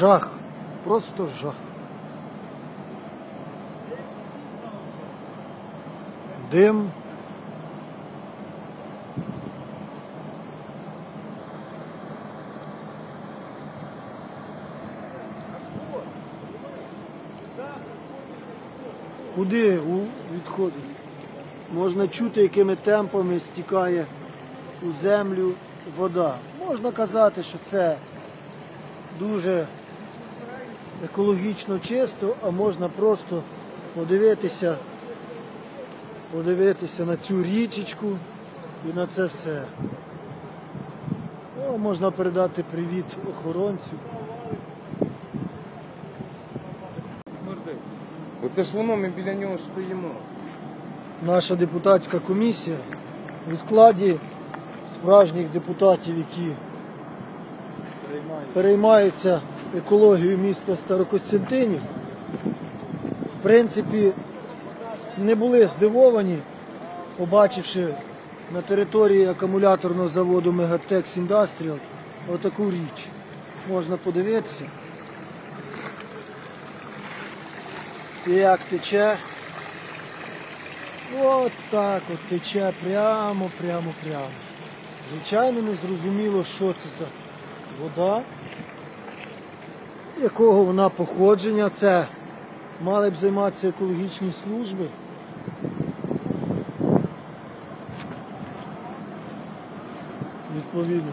жах. Просто жах. Дим. Куди у- відходить? Можна чути, якими темпами стікає у землю вода. Можна казати, що це дуже екологічно чисто, а можна просто подивитися, подивитися на цю річечку і на це все. О, можна передати привіт охоронцю. Оце ж воно, ми біля нього стоїмо. Наша депутатська комісія у складі справжніх депутатів, які переймаються екологією міста Старокостянтинів, в принципі, не були здивовані, побачивши на території акумуляторного заводу Megatex Industrial отаку річ. Можна подивитися, як тече. От так от тече прямо, прямо, прямо. Звичайно, не зрозуміло, що це за вода, якого вона походження. Це мали б займатися екологічні служби. Відповідно.